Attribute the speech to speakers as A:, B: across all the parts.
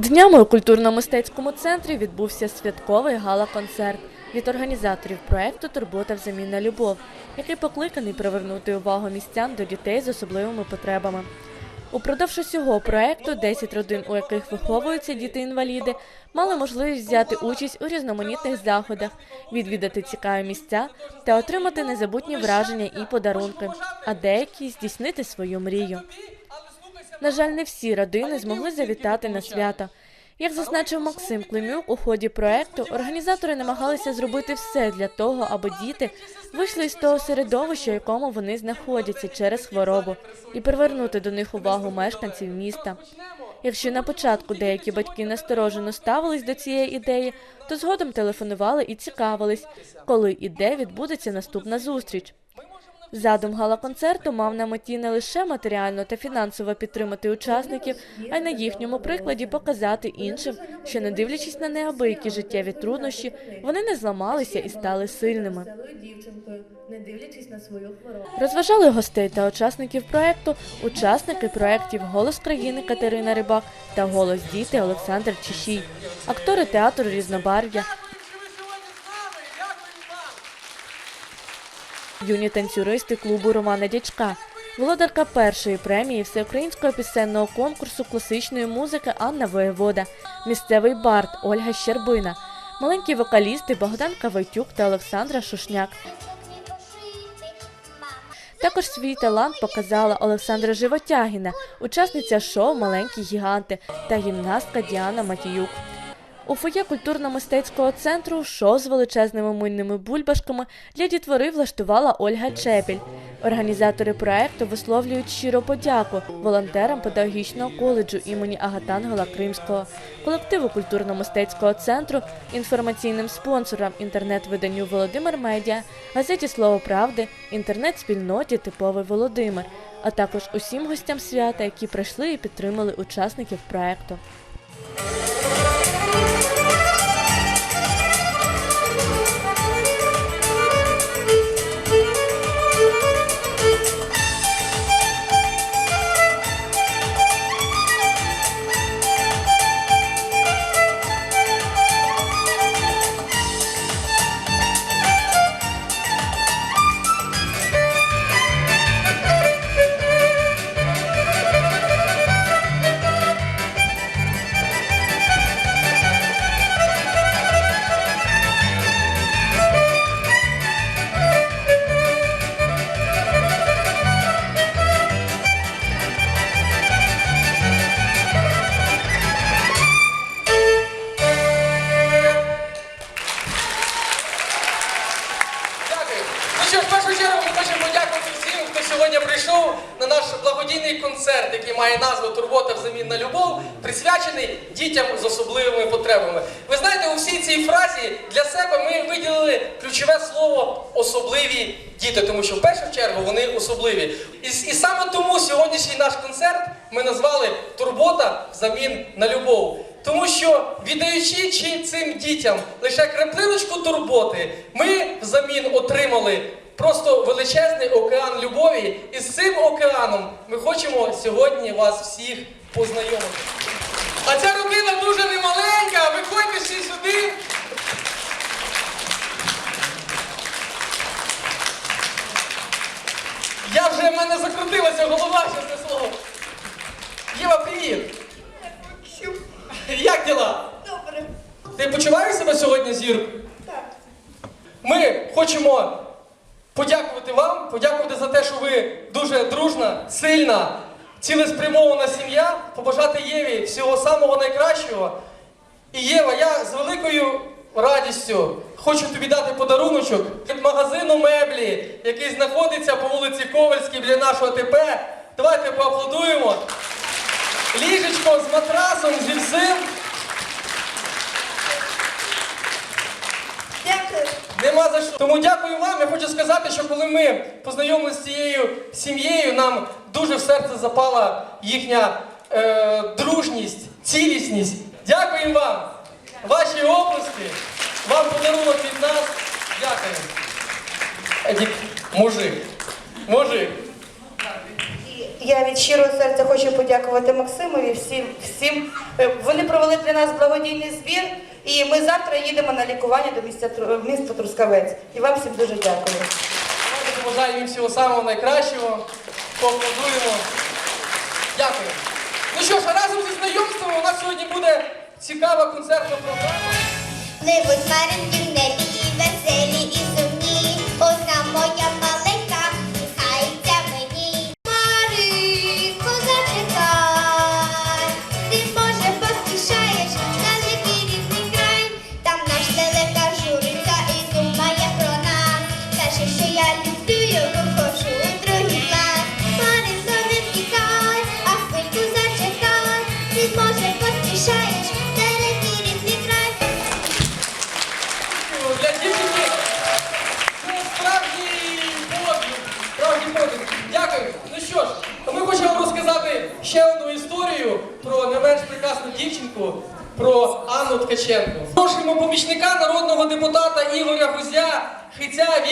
A: Днями у культурно-мистецькому центрі відбувся святковий гала-концерт від організаторів проекту Турбота взамін на любов, який покликаний привернути увагу містян до дітей з особливими потребами. Упродовж усього проекту 10 родин, у яких виховуються діти-інваліди, мали можливість взяти участь у різноманітних заходах, відвідати цікаві місця та отримати незабутні враження і подарунки, а деякі здійснити свою мрію. На жаль, не всі родини змогли завітати на свято. Як зазначив Максим Климюк, у ході проекту організатори намагалися зробити все для того, аби діти вийшли із того середовища, в якому вони знаходяться через хворобу, і привернути до них увагу мешканців міста. Якщо на початку деякі батьки насторожено ставились до цієї ідеї, то згодом телефонували і цікавились, коли і де відбудеться наступна зустріч. Задум гала-концерту мав на меті не лише матеріально та фінансово підтримати учасників, а й на їхньому прикладі показати іншим, що не дивлячись на неабиякі життєві труднощі, вони не зламалися і стали сильними. Розважали гостей та учасників проекту, учасники проєктів Голос країни Катерина Рибак та Голос діти Олександр Чищій, актори театру Різнобарв'я, юні танцюристи клубу Романа Дячка, володарка першої премії всеукраїнського пісенного конкурсу класичної музики Анна Воєвода, місцевий бард Ольга Щербина, маленькі вокалісти Богдан Кавайтюк та Олександра Шушняк. Також свій талант показала Олександра Животягіна, учасниця шоу Маленькі гіганти та гімнастка Діана Матіюк. У фоє культурно-мистецького центру шоу з величезними мильними бульбашками для дітвори влаштувала Ольга Чепіль. Організатори проекту висловлюють щиро подяку волонтерам педагогічного коледжу імені Агатангела Кримського, колективу культурно-мистецького центру, інформаційним спонсорам інтернет-виданню Володимир Медіа, газеті Слово правди, інтернет-спільноті Типовий Володимир, а також усім гостям свята, які прийшли і підтримали учасників проекту.
B: Música сьогодні прийшов на наш благодійний концерт, який має назву Турбота взамін на любов, присвячений дітям з особливими потребами. Ви знаєте, у всій цій фразі для себе ми виділили ключове слово особливі діти, тому що в першу чергу вони особливі. І, і саме тому сьогоднішній наш концерт ми назвали Турбота взамін на любов. Тому що віддаючи чи цим дітям лише краплиночку турботи, ми взамін отримали просто величезний океан любові. І з цим океаном ми хочемо сьогодні вас всіх познайомити. А ця родина дуже немаленька, виходьте всі сюди. Я вже в мене закрутилася голова, що це слово. Єва, привіт! Як діла?
C: Добре.
B: Ти почуваєш себе сьогодні зіркою?
C: Так.
B: Ми хочемо подякувати вам, подякувати за те, що ви дуже дружна, сильна, цілеспрямована сім'я, побажати Єві всього самого найкращого. І Єва, я з великою радістю хочу тобі дати подаруночок від магазину меблі, який знаходиться по вулиці Ковальській біля нашого ТП. Давайте поаплодуємо. Ліжечко з матрасом, зі всім.
C: Дякую.
B: Нема за що. Тому дякую вам. Я хочу сказати, що коли ми познайомилися з цією сім'єю, нам дуже в серце запала їхня е, дружність, цілісність. Дякую вам. Ваші оплески, вам подарунок від нас. Дякую. Едік, мужик. Мужик.
C: І
D: я від щирого серця хочу подякувати Максимові, всім, всім. Е, Вони провели для нас благодійний збір, і ми завтра їдемо на лікування до місця місто Трускавець. І вам всім дуже дякую.
B: Побажаємо їм всього самого найкращого. Поаплодуємо. Дякую. Ну що ж, а разом зі знайомством у нас сьогодні буде цікава концертна програма.
E: Не будь маренькі, не веселі і сумні. Одна моя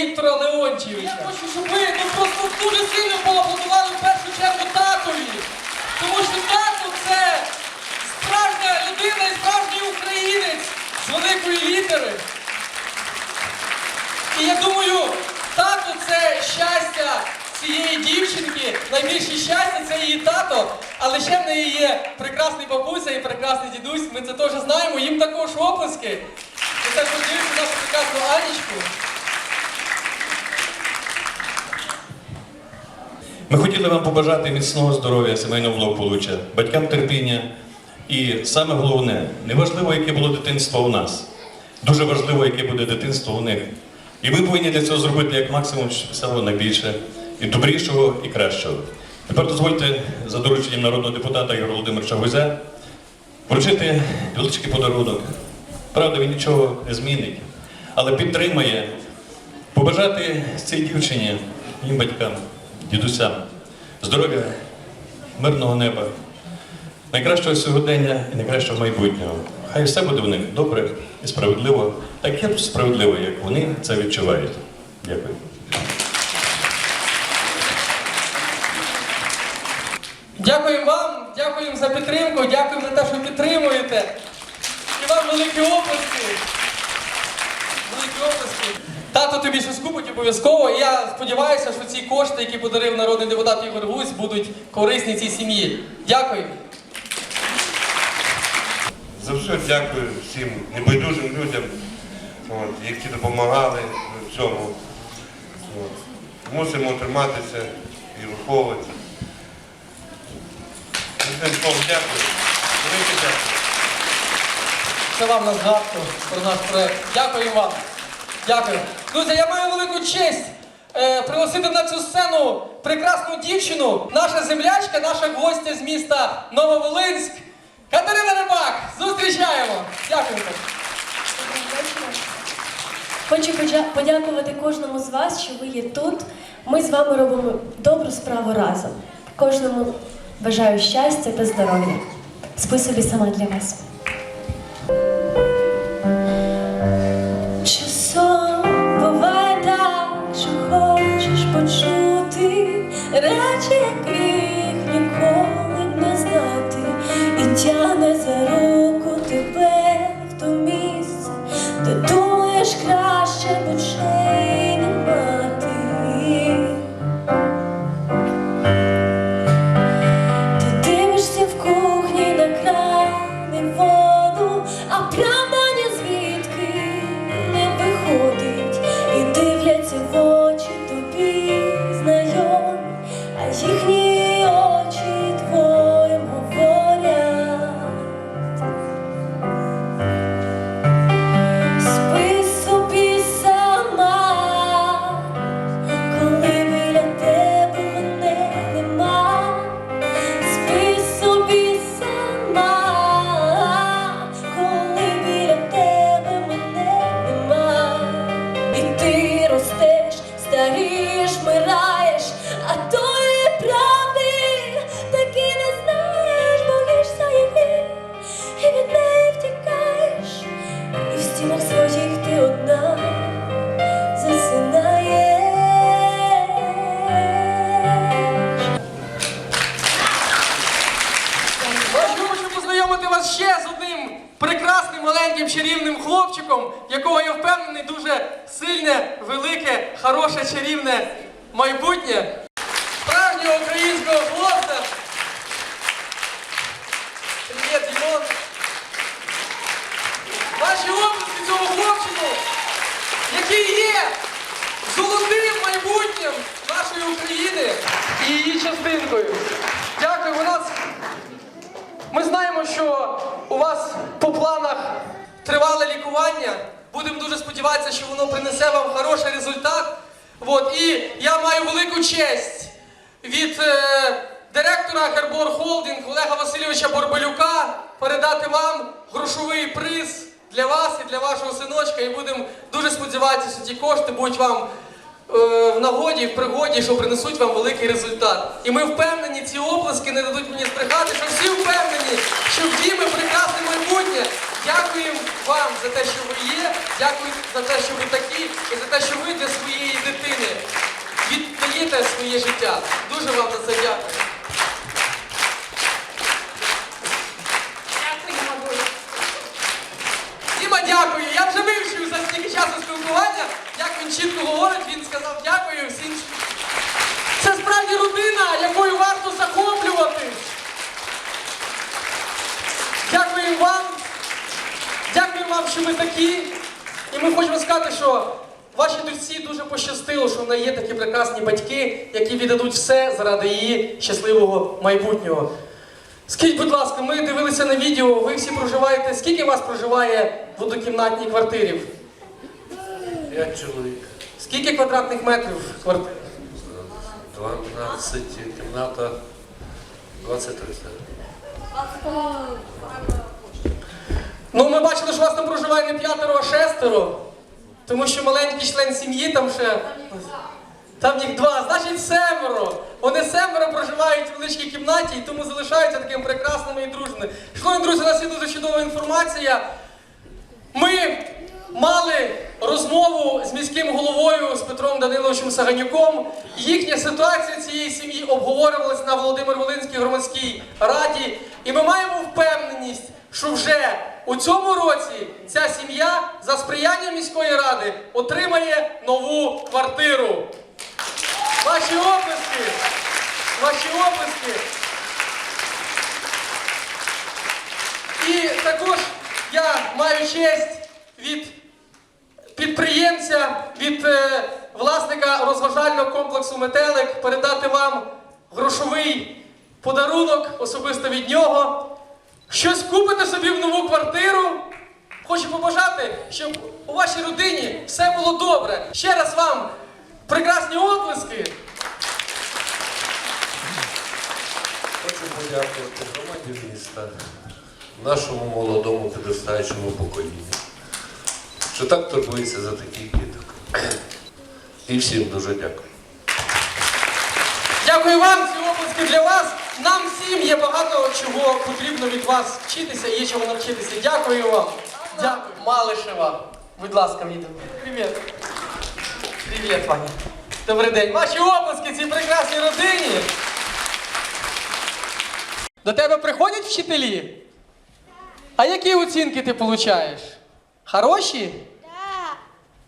B: Віктора Леонтьєвича. Я хочу, щоб ви ну, просто дуже сильно поаплодували в першу чергу татові. Тому що тато це справжня людина і справжній українець з великої літери. І я думаю, тато це щастя цієї дівчинки. Найбільше щастя це її тато, але ще в неї є прекрасний бабуся і прекрасний дідусь. Ми це теж знаємо. Їм також оплески. Ми теж подивимося нашу прекрасну Анічку.
F: Ми хотіли вам побажати міцного здоров'я, сімейного благополуччя, батькам терпіння. І саме головне, неважливо, яке було дитинство у нас. Дуже важливо, яке буде дитинство у них. І ми повинні для цього зробити як максимум всього найбільше, і добрішого, і кращого. Тепер дозвольте за дорученням народного депутата Ігоря Володимировича Гузя вручити величкий подарунок. Правда, він нічого не змінить, але підтримає побажати цій дівчині, їм батькам, дідусям, здоров'я, мирного неба, найкращого сьогодення і найкращого майбутнього. Хай все буде в них добре і справедливо, таке справедливо, як вони це відчувають. Дякую.
B: Дякуємо вам, дякуємо за підтримку, дякуємо за те, що підтримуєте. І вам великі оплески. Великі оплески. Тато тобі щось купить обов'язково. І я сподіваюся, що ці кошти, які подарив народний депутат Ігор Гусь, будуть корисні цій сім'ї. Дякую.
G: За все дякую всім небайдужим людям, от, які допомагали в цьому. От. Мусимо триматися і виховуватися. Одним словом, дякую. Велике дякую.
B: Це вам на згадку про наш проект. Дякую вам. Дякую. Друзі, я маю велику честь е, пригласити на цю сцену прекрасну дівчину, наша землячка, наша гостя з міста Нововолинськ. Катерина Рибак. Зустрічаємо. Дякую.
H: Хочу подякувати кожному з вас, що ви є тут. Ми з вами робимо добру справу разом. Кожному бажаю щастя та здоров'я. Списобі сама для вас. тягне за руку
B: Дуже сильне, велике, хороше, чарівне майбутнє. Справжнього українського хлопця. Привіт, Дімон. Ваші обласки цього хлопчику, який є золотим майбутнім нашої України і її частинкою. Дякую, у нас. Ми знаємо, що у вас по планах тривале лікування. Будемо дуже сподіватися, що воно принесе вам хороший результат. От, і я маю велику честь від е, директора Гербор Холдинг Олега Васильовича Борбелюка передати вам грошовий приз для вас і для вашого синочка. І будемо дуже сподіватися, що ті кошти будуть вам в нагоді, в пригоді, що принесуть вам великий результат. І ми впевнені, ці оплески не дадуть мені збрехати, що всі впевнені, що в Діми прекрасне майбутнє. Дякуємо вам за те, що ви є, дякую за те, що ви такі, і за те, що ви для своєї дитини віддаєте своє життя. Дуже вам за це дякую. Діма, дякую. Я вже вивчив за стільки часу спілкування, чітко говорить, він сказав дякую всім. Це справді родина, якою варто захоплюватись. Дякую вам. Дякую вам, що ви такі. І ми хочемо сказати, що вашій дочці дуже пощастило, що в неї є такі прекрасні батьки, які віддадуть все заради її щасливого майбутнього. Скажіть, будь ласка, ми дивилися на відео, ви всі проживаєте. Скільки вас проживає в однокімнатній квартирі?
I: П'ять чоловік,
B: Скільки квадратних метрів квартири?
I: 12 кімната, 23.
B: Ну, ми бачили, що у вас там проживає не п'ятеро, а шестеро. Тому що маленький член сім'ї там ще. Там їх два, значить семеро. Вони семеро проживають в величкій кімнаті і тому залишаються такими прекрасними і дружними. Шановні друзі, у нас є дуже чудова інформація. Ми мали розмову з міським головою з Петром Даниловичем Саганюком. Їхня ситуація цієї сім'ї обговорювалась на Володимир Волинській громадській раді. І ми маємо впевненість, що вже у цьому році ця сім'я за сприяння міської ради отримає нову квартиру. Ваші оплески! Ваші оплески! І також я маю честь від підприємця, від е, власника розважального комплексу Метелик передати вам грошовий подарунок особисто від нього. Щось купите собі в нову квартиру. Хочу побажати, щоб у вашій родині все було добре. Ще раз вам прекрасні оплески.
I: Хочу подякувати громаді міста, нашому молодому підростаючому поколінню, що так турбується за таких діток. І всім дуже дякую.
B: Дякую вам, ці оплески для вас. Нам всім є багато чого потрібно від вас вчитися, є чого навчитися. Дякую вам. Дякую. Малишева. Будь ласка, відео. Привіт. Привіт, Ваня. Добрий день. Ваші оплески цій прекрасній родині. До тебе приходять вчителі? А які оцінки ти получаєш? Хороші?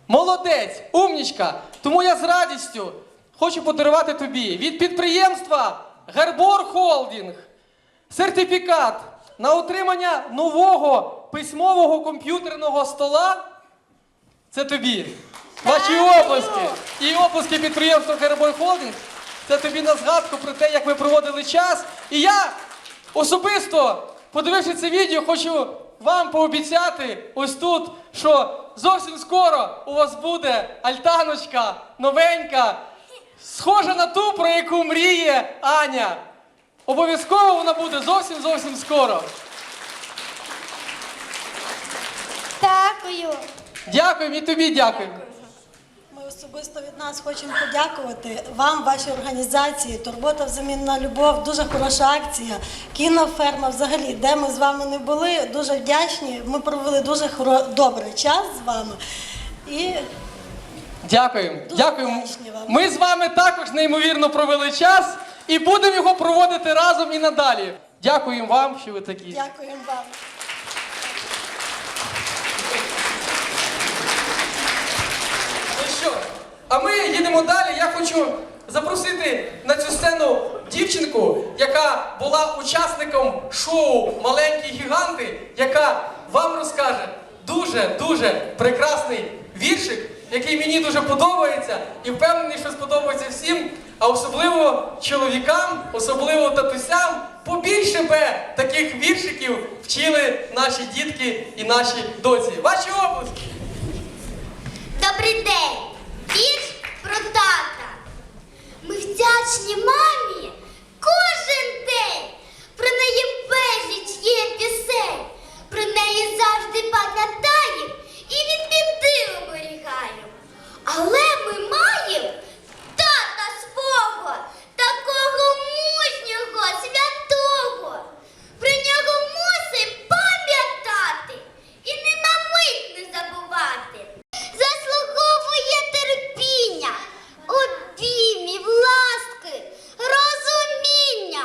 B: Молодець, умнічка. Тому я з радістю хочу подарувати тобі від підприємства Гербор Холдінг сертифікат на отримання нового письмового комп'ютерного стола. Це тобі. Ваші оплески. І оплески підприємства Гербор Холдінг. Це тобі на згадку про те, як ми проводили час. І я особисто, подививши це відео, хочу вам пообіцяти ось тут, що зовсім скоро у вас буде альтаночка новенька, схожа на ту, про яку мріє Аня. Обов'язково вона буде зовсім зовсім скоро.
E: Дякую.
B: Дякую і тобі дякую.
J: Особисто від нас хочемо подякувати вам, вашій організації. Турбота взамін на любов, дуже хороша акція. Кіноферма, взагалі, де ми з вами не були, дуже вдячні. Ми провели дуже хоро- добрий час з вами. І
B: Дякуємо.
J: Дуже
B: Дякуємо.
J: вдячні вам.
B: Ми з вами також неймовірно провели час і будемо його проводити разом і надалі. Дякуємо вам, що ви такі.
J: дякуємо вам.
B: Хочу запросити на цю сцену дівчинку, яка була учасником шоу Маленькі гіганти, яка вам розкаже дуже дуже прекрасний віршик, який мені дуже подобається, і впевнений, що сподобається всім, а особливо чоловікам, особливо татусям. Побільше би таких віршиків вчили наші дітки і наші доці. Ваші обласки!
E: Добрий день! Вірш про тата. Ми вдячні мамі кожен день. Про неї безліч є пісень. Про неї завжди пам'ятаємо і від біди оберігаємо. Але ми маємо тата свого, такого мужнього, святого. Про нього мусим пам'ятати і не на мить не забувати. Заслуговує терпіння, обіймів, ласки, розуміння.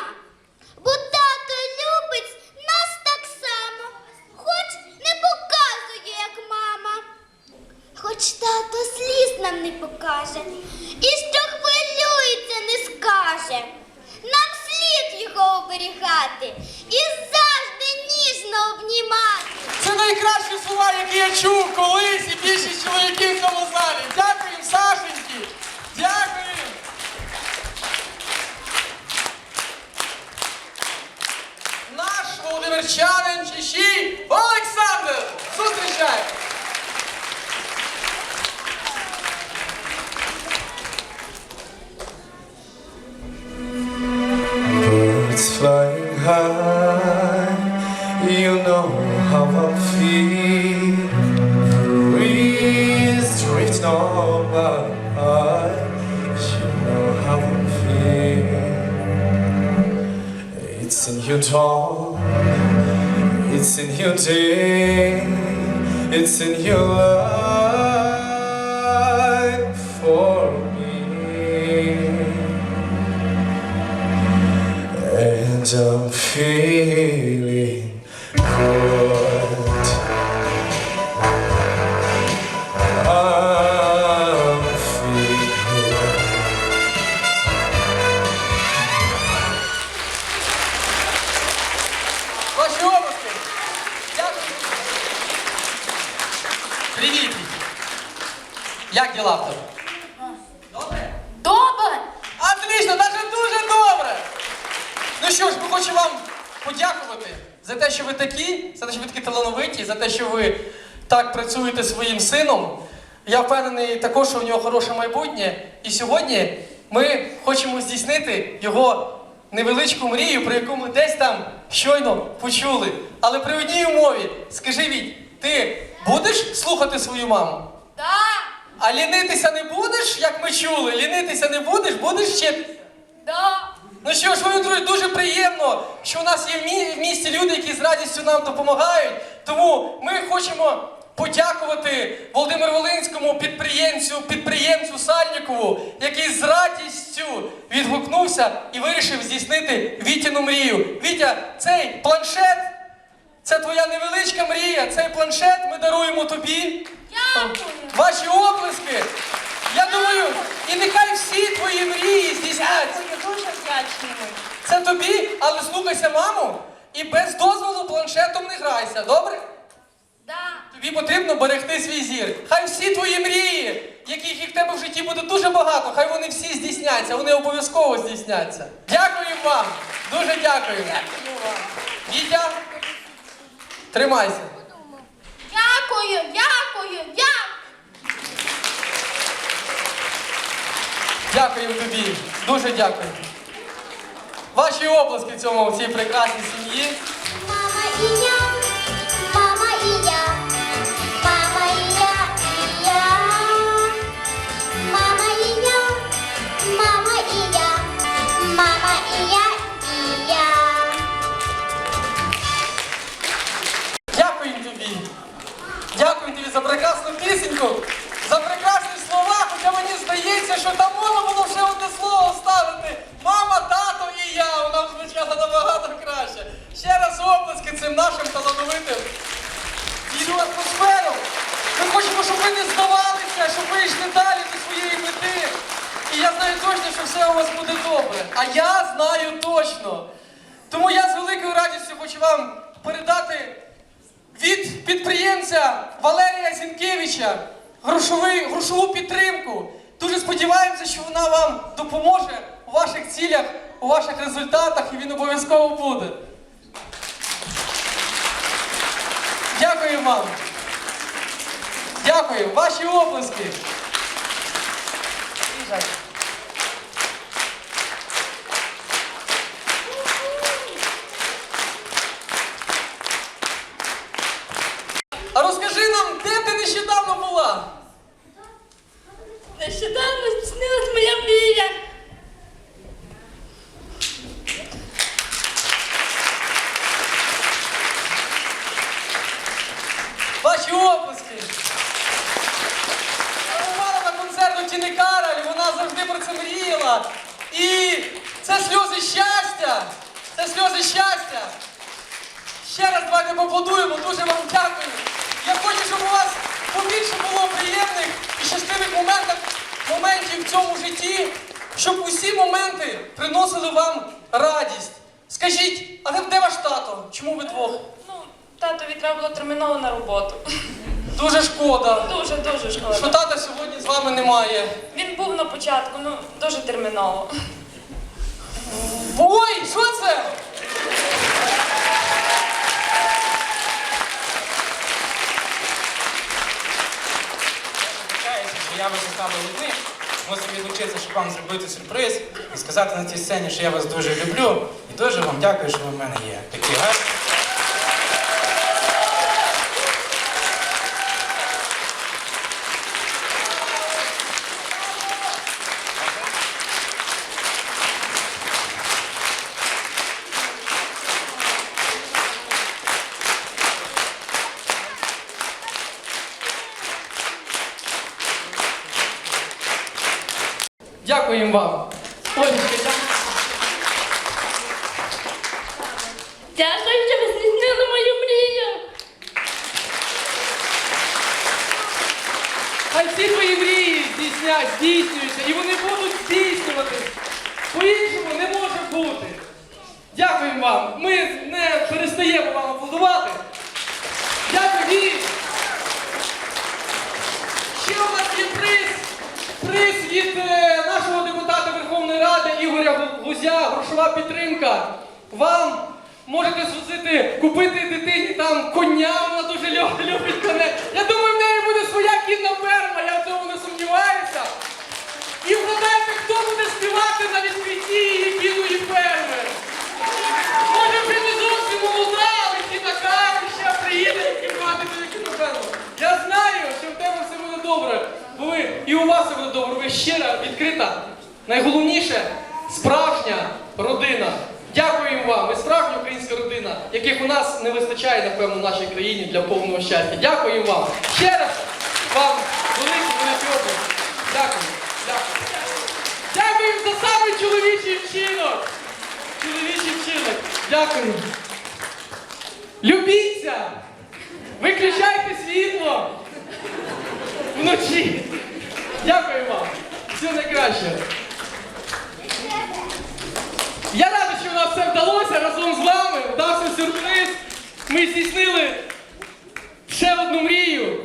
E: Бо тато любить нас так само, хоч не показує, як мама. Хоч тато сліз нам не покаже, і що хвилюється, не скаже. Нам слід його оберігати і завжди ніжно обнімати.
B: Це найкращі слова, які я чув колись і більшість чоловіків в цьому залі. Дякую, Сашеньки! Дякую! Наш володимирчанин Чищій Олександр! Зустрічаємо!
K: Birds flying high, you know how I on by, you know how I feel. It's in your dawn, it's in your day, it's in your life for me. And I'm feeling good.
B: Майбутнє. І сьогодні ми хочемо здійснити його невеличку мрію, про яку ми десь там щойно почули. Але при одній умові, скажи Віть, ти будеш слухати свою маму?
E: Так!
B: А лінитися не будеш, як ми чули? Лінитися не будеш, будеш вчитися?
E: Да!
B: Ну що ж, мої друзі, дуже приємно, що у нас є в місті люди, які з радістю нам допомагають. Тому ми хочемо подякувати Володимиру Волинському підприємцю, підприємцю Сальнікову, який з радістю відгукнувся і вирішив здійснити Вітіну мрію. Вітя, цей планшет, це твоя невеличка мрія. Цей планшет ми даруємо тобі.
E: Дякую!
B: Ваші оплески. Я думаю, і нехай всі твої мрії здійсняться.
E: Дуже вдячні.
B: Це тобі, але слухайся маму і без дозволу планшетом не грайся, добре?
E: Да!
B: Тобі потрібно берегти свій зір. Хай всі твої мрії, яких їх в тебе в житті буде дуже багато, хай вони всі здійсняться, вони обов'язково здійсняться. Дякую вам, дуже дякую. Вітя, тримайся.
E: Дякую, дякую, дякую!
B: Дякую тобі, дуже дякую. Ваші оплески цьому цій прекрасній сім'ї.
E: Мама і я,
B: цим нашим талановитим. І атмосферу. Ми хочемо, щоб ви не здавалися, щоб ви йшли далі до своєї мети. І я знаю сподіваюся, що все у вас буде добре. А я знаю точно. Тому я з великою радістю хочу вам передати від підприємця Валерія Зінкевича грошову підтримку. Дуже сподіваємося, що вона вам допоможе у ваших цілях, у ваших результатах, і він обов'язково буде. Дякую вам. Дякую. Ваші оплески. А розкажи нам, де ти нещодавно була?
H: Нещодавно здійснилась моя мрія.
B: Ваші оплески. Бувала на концерт у Тіни Кароль, вона завжди про це мріяла. І це сльози щастя. Це сльози щастя. Ще раз давайте поаплодуємо, дуже вам дякую. Я хочу, щоб у вас побільше було приємних і щасливих моментів, моментів в цьому житті, щоб усі моменти приносили вам радість. Скажіть, а де, де ваш тато? Чому ви двох?
L: Ну, татові треба було терміново на роботу.
B: Дуже шкода.
L: Дуже, дуже
B: Що
L: шкода.
B: тата сьогодні з вами немає.
L: Він був на початку, ну дуже терміново.
B: Ой, що це?
M: Я вас оставив одних. Мусив відлучитися, щоб вам зробити сюрприз і сказати на цій сцені, що я вас дуже люблю і дуже вам дякую, що ви в мене є. Такі гарні.
B: Дякуємо вам. Олечка, дякую.
H: Дякую, що ви здійснили мою мрію.
B: Хай всі твої мрії здійснять, здійснюються, і вони будуть здійснюватись. По-іншому не може бути. Дякуємо вам. Ми не перестаємо вам аплодувати. Дякую. І ще у нас є приз. Приз від е, нашого депутата Верховної Ради Ігоря Гузя, грошова підтримка. Вам можете звозити, купити дитині там коня, вона дуже любить коня. Я думаю, в неї буде своя кінна ферма, я в цьому не сумніваюся. І вгадайте, хто буде співати на відкритті її кінної ферми. Може не зовсім молода, але кіна ще приїде і співати твою кінну ферму. Я знаю, що в тебе все буде добре. Бо ви і у вас все буде добре. Ви щира, відкрита. Найголовніше справжня родина. Дякуємо вам. Ми справжня українська родина, яких у нас не вистачає, напевно, в нашій країні для повного щастя. Дякуємо вам. Ще раз вам великий область. Дякую. Дякую. Дякуємо за самий чоловічий вчинок. Чоловічий вчинок. Дякую. Любіться! Виключайте світло! Вночі! Дякую вам! Все найкраще! Я радий, що у нас все вдалося разом з вами. Вдався сюрприз. Ми здійснили ще одну мрію.